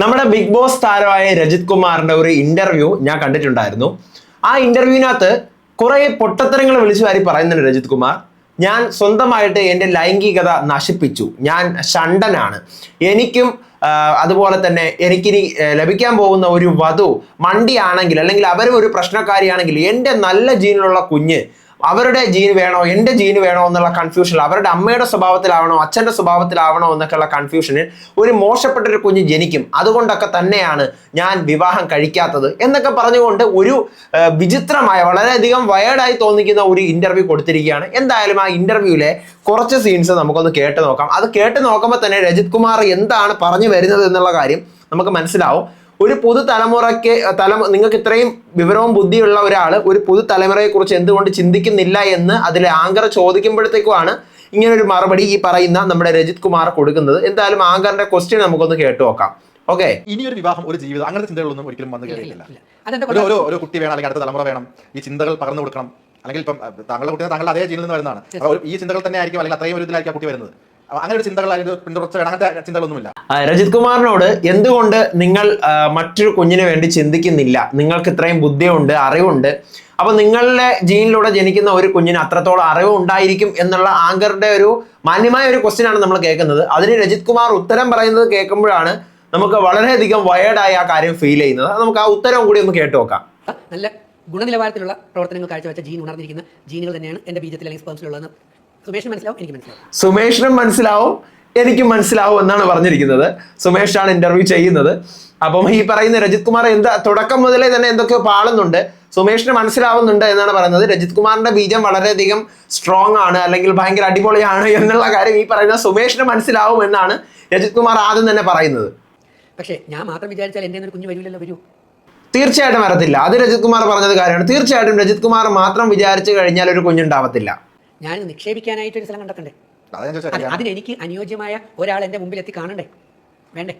നമ്മുടെ big boss താരമായ രജിത് കുമാറിന്റെ ഒരു ഇന്റർവ്യൂ ഞാൻ കണ്ടിട്ടുണ്ടായിരുന്നു. ആ ഇന്റർവ്യൂവിനകത്ത് കുറെ പൊട്ടത്തരങ്ങൾ വിളിച്ചു വാരി പറയുന്നുണ്ട് രജിത് കുമാർ. ഞാൻ സ്വന്തമായിട്ട് എന്റെ ലൈംഗികത നശിപ്പിച്ചു. ഞാൻ ഷണ്ടനാണ്. എനിക്കും അതുപോലെ തന്നെ എനിക്കിനി ലഭിക്കാൻ പോകുന്ന ഒരു വധു മണ്ടിയാണെങ്കിൽ അല്ലെങ്കിൽ അവരും ഒരു പ്രശ്നക്കാരിയാണെങ്കിൽ എന്റെ നല്ല ജീനിലുള്ള കുഞ്ഞ് അവരുടെ ജീൻ വേണോ? എന്റെ ജീൻ വേണോ എന്നുള്ള കൺഫ്യൂഷൻ അവരുടെ അമ്മയുടെ സ്വഭാവത്തിലാവണോ അച്ഛന്റെ സ്വഭാവത്തിലാവണോ എന്നൊക്കെയുള്ള കൺഫ്യൂഷനിൽ ഒരു മോശപ്പെട്ട ഒരു കുഞ്ഞ് ജനിക്കും. അതുകൊണ്ടൊക്കെ തന്നെയാണ് ഞാൻ വിവാഹം കഴിക്കാത്തത് എന്നൊക്കെ പറഞ്ഞുകൊണ്ട് ഒരു വിചിത്രമായ വളരെയധികം വയേർഡായി തോന്നിക്കുന്ന ഒരു ഇന്റർവ്യൂ കൊടുത്തിരിക്കുകയാണ്. എന്തായാലും ആ ഇന്റർവ്യൂവിലെ കുറച്ച് സീൻസ് നമുക്കൊന്ന് കേട്ട് നോക്കാം. അത് കേട്ട് നോക്കുമ്പോൾ തന്നെ രജിത് കുമാർ എന്താണ് പറഞ്ഞു വരുന്നത് എന്നുള്ള കാര്യം നമുക്ക് മനസ്സിലാവും. ഒരു പുതുതലമുറയ്ക്ക് തലമു നിങ്ങൾക്ക് ഇത്രയും വിവരവും ബുദ്ധിയുള്ള ഒരാൾ ഒരു പുതുതലമുറയെ കുറിച്ച് എന്തുകൊണ്ട് ചിന്തിക്കുന്നില്ല എന്ന് അതിലെ ആങ്കർ ചോദിക്കുമ്പോഴത്തേക്കുമാണ് ഇങ്ങനെ ഒരു മറുപടി ഈ പറയുന്ന നമ്മുടെ രജിത് കുമാർ കൊടുക്കുന്നത്. എന്തായാലും ആങ്കറിന്റെ ക്വസ്റ്റ്യൻ നമുക്കൊന്ന് കേട്ടു നോക്കാം. ഓക്കെ ഇനി ഒരു വിവാഹം ഒരു ജീവിതം അങ്ങനത്തെ ചിന്തകളൊന്നും ഒരിക്കലും വന്നു കയറിയിട്ടില്ല ഒരു ഒരു ഒരു കുട്ടി വേണം അല്ലെങ്കിൽ അടുത്ത തലമുറ വേണം ഈ ചിന്തകൾ പകർന്നു കൊടുക്കണം. അല്ലെങ്കിൽ ഇപ്പം താങ്കളുടെ കുട്ടി താങ്കളുടെ അതേ ജീനിൽ നിന്ന് വരുന്നതാണ്. ഈ ചിന്തകൾ തന്നെ ആയിരിക്കും അല്ലെങ്കിൽ അത്രയും ഒരു ഇതിലായിരിക്കും ആ കുട്ടി വരുന്നത്. അങ്ങനെ ഒരു ചിന്തകൾ പിന്തുടർച്ച അങ്ങനത്തെ ചിന്തകളൊന്നുമില്ല. രജിത് കുമാറിനോട് എന്തുകൊണ്ട് നിങ്ങൾ മറ്റൊരു കുഞ്ഞിന് വേണ്ടി ചിന്തിക്കുന്നില്ല? നിങ്ങൾക്ക് ഇത്രയും ബുദ്ധിയുണ്ട് അറിവുണ്ട്. അപ്പൊ നിങ്ങളുടെ ജീനിലൂടെ ജനിക്കുന്ന ഒരു കുഞ്ഞിന് അത്രത്തോളം അറിവ് ഉണ്ടായിരിക്കും എന്നുള്ള ആങ്കറുടെ ഒരു മാന്യമായ ഒരു ക്വസ്റ്റ്യൻ ആണ് നമ്മൾ കേൾക്കുന്നത്. അതിന് രജിത് കുമാർ ഉത്തരം പറയുന്നത് കേൾക്കുമ്പോഴാണ് നമുക്ക് വളരെയധികം വയേർഡായി ആ കാര്യം ഫീൽ ചെയ്യുന്നത്. നമുക്ക് ആ ഉത്തരവും കൂടി ഒന്ന് കേട്ടു നോക്കാം. നല്ല ഗുണനിലവാരത്തിലുള്ള പ്രവർത്തനങ്ങൾ കാഴ്ചവെച്ച ജീൻ ഉണർന്നിരിക്കുന്ന ജീനുകൾ തന്നെയാണ് എന്റെ ബീജത്തിൽ അല്ലെങ്കിൽ സ്പേംസിലുള്ളതെന്ന് സുമേഷിന് മനസ്സിലാവും? എനിക്ക് മനസ്സിലാവും. എന്നാണ് പറഞ്ഞിരിക്കുന്നത്. സുമേഷാണ് ഇന്റർവ്യൂ ചെയ്യുന്നത്. അപ്പം ഈ പറയുന്ന രജിത് കുമാർ എന്താ തുടക്കം മുതലേ തന്നെ എന്തൊക്കെയോ പാളുന്നുണ്ട്. സുമേഷിന് മനസ്സിലാവുന്നുണ്ട് എന്നാണ് പറയുന്നത്. രജിത് കുമാറിന്റെ ബീജം വളരെയധികം സ്ട്രോങ് ആണ് അല്ലെങ്കിൽ ഭയങ്കര അടിപൊളിയാണ് എന്നുള്ള കാര്യം ഈ പറയുന്ന സുമേഷിന് മനസ്സിലാവും എന്നാണ് രജിത് കുമാർ ആദ്യം തന്നെ പറയുന്നത്. പക്ഷേ ഞാൻ മാത്രം വിചാരിച്ചാൽ എന്റെ കുഞ്ഞു കുഞ്ഞ് വരില്ലല്ലോ വരൂ. തീർച്ചയായിട്ടും വരത്തില്ല. അത് രജിത് കുമാർ പറഞ്ഞത് കാര്യമാണ്. തീർച്ചയായിട്ടും രജിത് കുമാർ മാത്രം വിചാരിച്ചു കഴിഞ്ഞാൽ ഒരു കുഞ്ഞുണ്ടാവത്തില്ല. ഞാൻ നിക്ഷേപിക്കാനായിട്ട് ഒരു സ്ഥലം കണ്ടെത്തണ്ടേ? അതിനെനിക്ക് ഞാൻ ചോദിച്ചത് അതിന് എനിക്ക് അനുയോജ്യമായ ഒരാൾ എന്റെ മുമ്പിൽ എത്തി കാണണ്ടേ? വേണ്ടേ?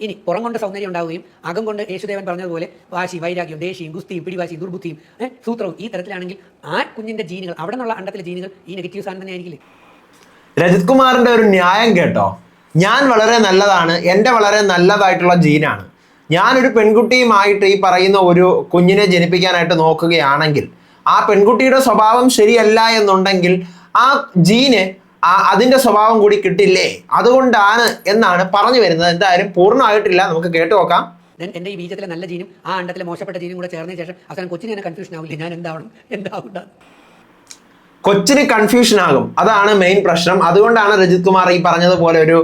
ഇനി പുറം കൊണ്ട് സൗന്ദര്യം ഉണ്ടാവുകയും അകം കൊണ്ട് യേശുദേവൻ പറഞ്ഞതുപോലെ വാശി വൈരാഗ്യം ദേഷ്യം ഗുസ്തിയും പിടിവാശിയും ദുർബുദ്ധിയും ഏ, സൂത്രവും ഈ തരത്തിലാണെങ്കിൽ ആ കുഞ്ഞിന്റെ ജീനുകൾ അവിടെ നിന്നുള്ള അണ്ടത്തിലെ ജീനുകൾ ഈ നെഗറ്റീവ് സാധനം തന്നെ ആയിരിക്കില്ലേ? രജിത് കുമാറിന്റെ ഒരു ന്യായം കേട്ടോ. ഞാൻ വളരെ നല്ലതാണ് എന്റെ വളരെ നല്ലതായിട്ടുള്ള ജീനാണ്. ഞാനൊരു പെൺകുട്ടിയുമായിട്ട് ഈ പറയുന്ന ഒരു കുഞ്ഞിനെ ജനിപ്പിക്കാനായിട്ട് നോക്കുകയാണെങ്കിൽ ആ പെൺകുട്ടിയുടെ സ്വഭാവം ശരിയല്ല എന്നുണ്ടെങ്കിൽ ആ ജീന് അതിന്റെ സ്വഭാവം കൂടി കിട്ടില്ലേ? അതുകൊണ്ടാണ് എന്നാണ് പറഞ്ഞു വരുന്നത്. എന്തായാലും പൂർണമായിട്ടില്ല. നമുക്ക് കേട്ടു നോക്കാം. എന്റെ ഈ ബീജത്തിലെ നല്ല ജീനും ആ അണ്ടത്തിലെ മോശപ്പെട്ട ജീനും കൂടെ ചേർന്നതിന് ശേഷം അവസാനം കൊച്ചിന് തന്നെ കൺഫ്യൂഷൻ ആവില്ല ഞാൻ എന്താവണം? എന്താവണ്ട കൊച്ചിന് കൺഫ്യൂഷൻ ആകും. അതാണ് മെയിൻ പ്രശ്നം. അതുകൊണ്ടാണ് രജിത് കുമാർ ഈ പറഞ്ഞതുപോലെ ഒരു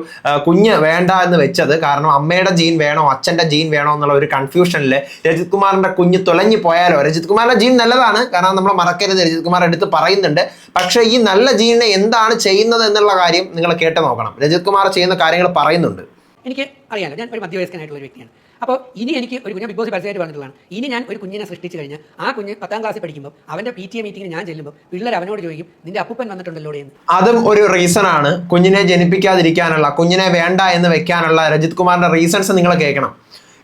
കുഞ്ഞ് വേണ്ട എന്ന് വെച്ചത്. കാരണം അമ്മയുടെ ജീൻ വേണോ അച്ഛന്റെ ജീൻ വേണോ എന്നുള്ള ഒരു കൺഫ്യൂഷനിൽ രജിത് കുമാറിന്റെ കുഞ്ഞ് തുലഞ്ഞു പോയാലോ? രജിത് കുമാറിന്റെ ജീൻ നല്ലതാണ്. കാരണം നമ്മൾ മറക്കരുത് രജിത് കുമാർ എടുത്ത് പറയുന്നുണ്ട്. പക്ഷേ ഈ നല്ല ജീനിനെ എന്താണ് ചെയ്യുന്നത് എന്നുള്ള കാര്യം നിങ്ങൾ കേട്ട് നോക്കണം. രജിത് കുമാർ ചെയ്യുന്ന കാര്യങ്ങൾ പറയുന്നുണ്ട്. എനിക്ക് അറിയാമല്ലോ ഞാൻ ഒരു മധ്യവയസ്കനായിട്ടുള്ള ഒരു വ്യക്തിയാണ്. അപ്പോൾ ഇനി എനിക്ക് ഒരു കുഞ്ഞ് ബിഗ് ബോസ് പരസ്യമായിട്ട് പറഞ്ഞിട്ടുള്ളതാണ്. ഇനി ഞാൻ ഒരു കുഞ്ഞിനെ സൃഷ്ടിച്ചു കഴിഞ്ഞാൽ ആ കുഞ്ഞ് പത്താം ക്ലാസ്സിൽ പഠിക്കുമ്പോൾ അവന്റെ പി ടി എ മീറ്റിംഗിന് ഞാൻ ചെല്ലുമ്പോൾ പിള്ളേർ അവനോട് ചോദിക്കും നിന്റെ അപ്പൂപ്പൻ വന്നിട്ടുണ്ടല്ലോ എന്ന്? അതും ഒരു റീസൺ ആണ്. കുഞ്ഞിനെ ജനിപ്പിക്കാതിരിക്കാനുള്ള കുഞ്ഞിനെ വേണ്ട എന്ന് വെക്കാനുള്ള രജിത് കുമാറിന്റെ റീസൺസ് നിങ്ങൾ കേൾക്കണം.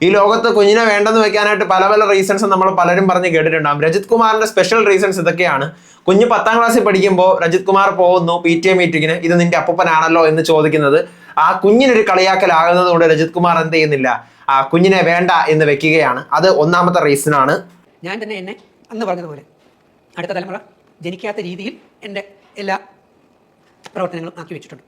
ഈ ലോകത്ത് കുഞ്ഞിനെ വേണ്ടെന്ന് വെക്കാനായിട്ട് പല പല റീസൺസ് നമ്മൾ പലരും പറഞ്ഞ് കേട്ടിട്ടുണ്ടാകും. രജിത് കുമാറിന്റെ സ്പെഷ്യൽ റീസൺസ് ഇതൊക്കെയാണ്. കുഞ്ഞ് പത്താം ക്ലാസ്സിൽ പഠിക്കുമ്പോൾ രജിത് കുമാർ പോകുന്നു പി ടി എ മീറ്റിങ്ങിന് ഇത് നിന്റെ അപ്പൂപ്പനാണല്ലോ എന്ന് ചോദിക്കുന്നത്. ആ കുഞ്ഞിനൊരു കളിയാക്കലാകുന്നത് കൊണ്ട് രജിത് കുമാർ എന്ത് ചെയ്യുന്നില്ല? ആ കുഞ്ഞിനെ വേണ്ട എന്ന് വെക്കുകയാണ്. അത് ഒന്നാമത്തെ റീസൺ ആണ് ഞാൻ തന്നെ എന്നെ അന്ന് പറഞ്ഞതുപോലെ അടുത്ത തലമുറ ജനിക്കാത്ത രീതിയിൽ എന്റെ എല്ലാ പ്രവർത്തനങ്ങളും ആക്കി വെച്ചിട്ടുണ്ട്.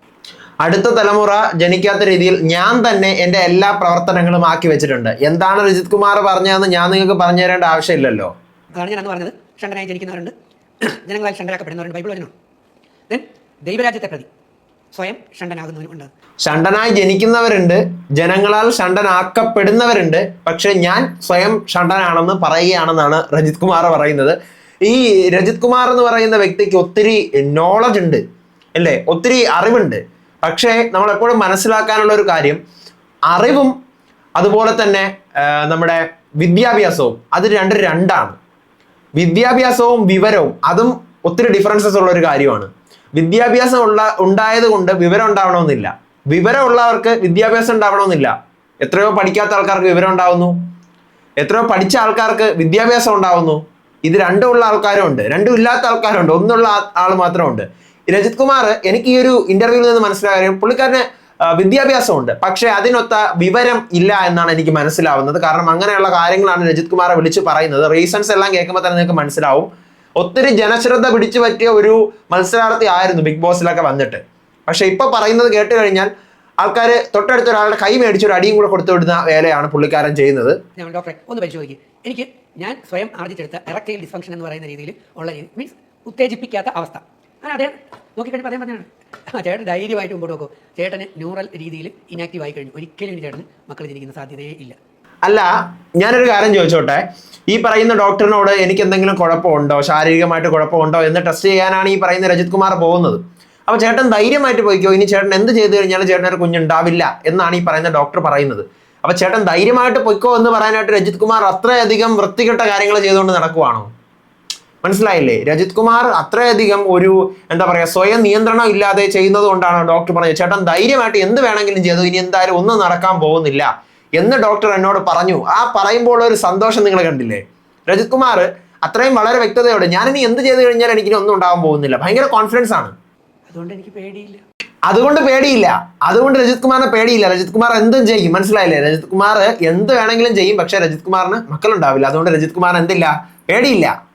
അടുത്ത തലമുറ ജനിക്കാത്ത രീതിയിൽ ഞാൻ തന്നെ എന്റെ എല്ലാ പ്രവർത്തനങ്ങളും ആക്കി വെച്ചിട്ടുണ്ട്. എന്താണ് രജിത് കുമാർ പറഞ്ഞതെന്ന് ഞാൻ നിങ്ങൾക്ക് പറഞ്ഞു തരേണ്ട ആവശ്യമില്ലല്ലോ. അതാണ് ഞാൻ അന്ന് പറഞ്ഞത്. ഷണ്ടനായി ജനിക്കുന്നവരുണ്ട്. ജനങ്ങളാൽ ഷണ്ടനാക്കപ്പെടുന്നവരുണ്ട് ബൈബിൾ വചനം ദെൻ ദൈവരാജ്യത്തെ പ്രതി സ്വയം ഷണ്ടനാകുന്നവരുമുണ്ട്. ഷണ്ടനായി ജനിക്കുന്നവരുണ്ട് ജനങ്ങളാൽ ഷണ്ടനാക്കപ്പെടുന്നവരുണ്ട് പക്ഷെ ഞാൻ സ്വയം ഷണ്ടനാണെന്ന് പറയുകയാണെന്നാണ് രജിത് കുമാർ പറയുന്നത്. ഈ രജിത് കുമാർ എന്ന് പറയുന്ന വ്യക്തിക്ക് ഒത്തിരി നോളജ് ഉണ്ട് അല്ലേ? ഒത്തിരി അറിവുണ്ട്. പക്ഷേ നമ്മൾ എപ്പോഴും മനസ്സിലാക്കാനുള്ള ഒരു കാര്യം അറിവും അതുപോലെ തന്നെ നമ്മുടെ വിദ്യാഭ്യാസവും അത് രണ്ട് രണ്ടാണ്. വിദ്യാഭ്യാസവും വിവരവും അതും ഒത്തിരി ഡിഫറൻസസ് ഉള്ള ഒരു കാര്യമാണ്. വിദ്യാഭ്യാസം ഉള്ള ഉണ്ടായത് കൊണ്ട് വിവരം ഉണ്ടാവണമെന്നില്ല വിവരമുള്ളവർക്ക് വിദ്യാഭ്യാസം ഉണ്ടാവണമെന്നില്ല. എത്രയോ പഠിക്കാത്ത ആൾക്കാർക്ക് വിവരം ഉണ്ടാവുന്നു എത്രയോ പഠിച്ച ആൾക്കാർക്ക് വിദ്യാഭ്യാസം ഉണ്ടാവുന്നു. ഇത് രണ്ടും ഉള്ള ആൾക്കാരും ഉണ്ട്. രണ്ടും ഇല്ലാത്ത ആൾക്കാരുണ്ട്. ഒന്നുള്ള ആൾ മാത്രമുണ്ട്. രജിത് കുമാർ എനിക്ക് ഈ ഒരു ഇന്റർവ്യൂവിൽ നിന്ന് മനസ്സിലായ കാര്യം പുള്ളിക്കാരന് വിദ്യാഭ്യാസം വിദ്യാഭ്യാസമുണ്ട്. പക്ഷെ അതിനൊത്ത വിവരം ഇല്ല എന്നാണ് എനിക്ക് മനസ്സിലാവുന്നത്. കാരണം അങ്ങനെയുള്ള കാര്യങ്ങളാണ് രജിത് കുമാറെ വിളിച്ച് പറയുന്നത്. റീസൺസ് എല്ലാം കേൾക്കുമ്പോൾ തന്നെ നിങ്ങൾക്ക് മനസ്സിലാവും. ഒത്തിരി ജനശ്രദ്ധ പിടിച്ചു പറ്റിയ ഒരു മത്സരാർത്ഥി ആയിരുന്നു ബിഗ് ബോസിലൊക്കെ വന്നിട്ട്. പക്ഷെ ഇപ്പൊ പറയുന്നത് കേട്ട് കഴിഞ്ഞാൽ ആൾക്കാർ തൊട്ടടുത്ത ഒരാളുടെ കൈ മേടിച്ച് ഒരു അടിയും കൂടെ കൊടുത്തു വിടുന്ന വേലയാണ് പുള്ളിക്കാരൻ ചെയ്യുന്നത്. എനിക്ക് ഞാൻ സ്വയം ആർജിച്ചെടുത്ത ഇറക്കയിൽ ഡിസ്ഫങ്ഷൻ എന്ന് പറയുന്ന രീതിയിൽ ഉള്ള രീതി മീൻസ് ഉത്തേജിപ്പിക്കാത്ത അവസ്ഥ. അങ്ങനെ അദ്ദേഹം നോക്കിക്കഴിഞ്ഞപ്പോൾ പറയാൻ പറഞ്ഞാണ് ചേട്ടൻ ധൈര്യമായിട്ട് മുമ്പോട്ട് നോക്കൂ. ചേട്ടന് ന്യൂറൽ രീതിയിൽ ഇനാക്റ്റീവ് ആയി കഴിഞ്ഞു. ഒരിക്കലും ചേട്ടന് മക്കൾ ജനിക്കുന്ന സാധ്യതയേ ഇല്ല. അല്ല ഞാനൊരു കാര്യം ചോദിച്ചോട്ടെ? ഈ പറയുന്ന ഡോക്ടറിനോട് എനിക്ക് എന്തെങ്കിലും കുഴപ്പമുണ്ടോ? ശാരീരികമായിട്ട് കുഴപ്പമുണ്ടോ? എന്ന് ടെസ്റ്റ് ചെയ്യാനാണ് ഈ പറയുന്ന രജിത് കുമാർ പോകുന്നത്. അപ്പൊ ചേട്ടൻ ധൈര്യമായിട്ട് പോയിക്കോ? ഇനി ചേട്ടൻ എന്ത് ചെയ്തു കഴിഞ്ഞാലും ചേട്ടൻ ഒരു കുഞ്ഞുണ്ടാവില്ല എന്നാണ് ഈ പറയുന്ന ഡോക്ടർ പറയുന്നത്. അപ്പൊ ചേട്ടൻ ധൈര്യമായിട്ട് പൊയ്ക്കോ എന്ന് പറയാനായിട്ട് രജിത് കുമാർ അത്രയധികം വൃത്തികെട്ട കാര്യങ്ങൾ ചെയ്തുകൊണ്ട് നടക്കുവാണോ? മനസ്സിലായില്ലേ? രജിത് കുമാർ അത്രയധികം ഒരു എന്താ പറയുക സ്വയം നിയന്ത്രണം ഇല്ലാതെ ചെയ്യുന്നത് കൊണ്ടാണ് ഡോക്ടർ പറഞ്ഞത്. ചേട്ടൻ ധൈര്യമായിട്ട് എന്ത് വേണമെങ്കിലും ചെയ്തു. ഇനി എന്തായാലും ഒന്നും നടക്കാൻ പോകുന്നില്ല. എന്ന് ഡോക്ടർ എന്നോട് പറഞ്ഞു. ആ പറയുമ്പോൾ ഒരു സന്തോഷം നിങ്ങൾ കണ്ടില്ലേ? രജിത് കുമാർ അത്രയും വളരെ വ്യക്തതയോടെ ഞാനിനി എന്ത് ചെയ്ത് കഴിഞ്ഞാൽ എനിക്ക് ഒന്നും ഉണ്ടാകാൻ പോകുന്നില്ല. ഭയങ്കര കോൺഫിഡൻസ് ആണ്. അതുകൊണ്ട് എനിക്ക് പേടിയില്ല. അതുകൊണ്ട് പേടിയില്ല. അതുകൊണ്ട് രജിത് കുമാറിനെ പേടിയില്ല. രജിത് കുമാർ എന്തും ചെയ്യും. മനസ്സിലായില്ലേ? രജിത് കുമാർ എന്ത് വേണമെങ്കിലും ചെയ്യും. പക്ഷെ രജിത് കുമാറിന് മക്കളുണ്ടാവില്ല. അതുകൊണ്ട് രജിത് കുമാർ എന്തില്ല? പേടിയില്ല.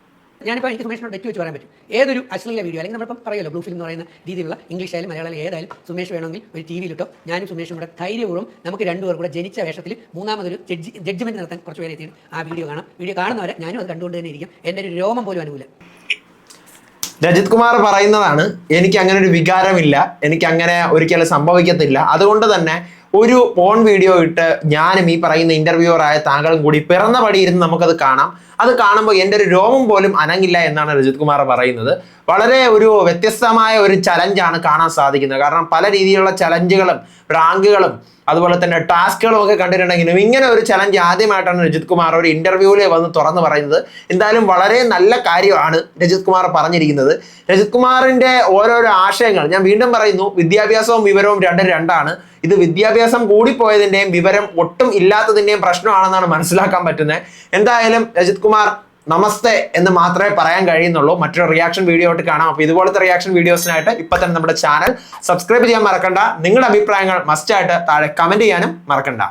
ഞാനിപ്പോൾ എനിക്ക് സുമേഷിനോട് തെറ്റ് വെച്ച് പറയാൻ പറ്റും. ഏതൊരു അശ്ലീല വീഡിയോ അല്ലെങ്കിൽ നമ്മളിപ്പം പറയുമല്ലോ ബ്ലൂ ഫിലിം എന്ന് പറയുന്ന രീതിയിലുള്ള ഇംഗ്ലീഷായാലും മലയാളം ഏതായാലും സുമേഷ് വേണമെങ്കിൽ ഒരു ടി വിയിലിട്ടോ ഞാനും സുമേഷും കൂടെ ധൈര്യപൂർവം നമുക്ക് രണ്ടുപേർ കൂടെ ജനിച്ച വേഷത്തിൽ മൂന്നാമതൊരു ജഡ്ജ് ജഡ്ജ്മെന്റ് നടത്താൻ കുറച്ച് പേരെ ആ വീഡിയോ കാണാം. വീഡിയോ കാണുന്നവരെ ഞാനും അത് കണ്ടുകൊണ്ട് തന്നെ ഇരിക്കും. എന്റെ ഒരു രോമം പോലും അനുകൂലം. രജിത് കുമാർ പറയുന്നതാണ് എനിക്ക് അങ്ങനെ ഒരു വികാരമില്ല എനിക്ക് അങ്ങനെ ഒരിക്കലും സംഭവിക്കത്തില്ല. അതുകൊണ്ട് തന്നെ ഒരു ഓൺ വീഡിയോ ഇട്ട് ഞാനും ഈ പറയുന്ന ഇന്റർവ്യൂവറായ താങ്കളും കൂടി പിറന്ന പടിയിരുന്ന് നമുക്കത് കാണാം. അത് കാണുമ്പോൾ എന്റെ ഒരു രോമം പോലും അനങ്ങില്ല എന്നാണ് രജിത് കുമാർ പറയുന്നത്. വളരെ ഒരു വ്യത്യസ്തമായ ഒരു ചലഞ്ചാണ് കാണാൻ സാധിക്കുന്നത്. കാരണം പല രീതിയിലുള്ള ചലഞ്ചുകളും റാങ്കുകളും അതുപോലെ തന്നെ ടാസ്കുകളും ഒക്കെ കണ്ടിട്ടുണ്ടെങ്കിലും ഇങ്ങനെ ഒരു ചലഞ്ച് ആദ്യമായിട്ടാണ് രജിത് കുമാർ ഒരു ഇന്റർവ്യൂവിൽ വന്ന് തുറന്നു പറയുന്നത്. എന്തായാലും വളരെ നല്ല കാര്യമാണ് രജിത് കുമാർ പറഞ്ഞിരിക്കുന്നത്. രജിത് കുമാറിന്റെ ഓരോരോ ആശയങ്ങൾ ഞാൻ വീണ്ടും പറയുന്നു വിദ്യാഭ്യാസവും വിവരവും രണ്ടും രണ്ടാണ്. ഇത് വിദ്യാഭ്യാസം കൂടിപ്പോയതിന്റെയും വിവരം ഒട്ടും ഇല്ലാത്തതിന്റെയും പ്രശ്നമാണെന്നാണ് മനസ്സിലാക്കാൻ പറ്റുന്നത്. എന്തായാലും രജിത് കുമാർ നമസ്തേ എന്ന് മാത്രമേ പറയാൻ കഴിയുന്നുള്ളൂ. മറ്റൊരു റിയാക്ഷൻ വീഡിയോ ആയിട്ട് കാണാം. അപ്പോൾ ഇതുപോലത്തെ റിയാക്ഷൻ വീഡിയോസിനായിട്ട് ഇപ്പൊ തന്നെ നമ്മുടെ ചാനൽ സബ്സ്ക്രൈബ് ചെയ്യാൻ മറക്കണ്ട. നിങ്ങളുടെ അഭിപ്രായങ്ങൾ മസ്റ്റായിട്ട് താഴെ കമന്റ് ചെയ്യാനും മറക്കണ്ട.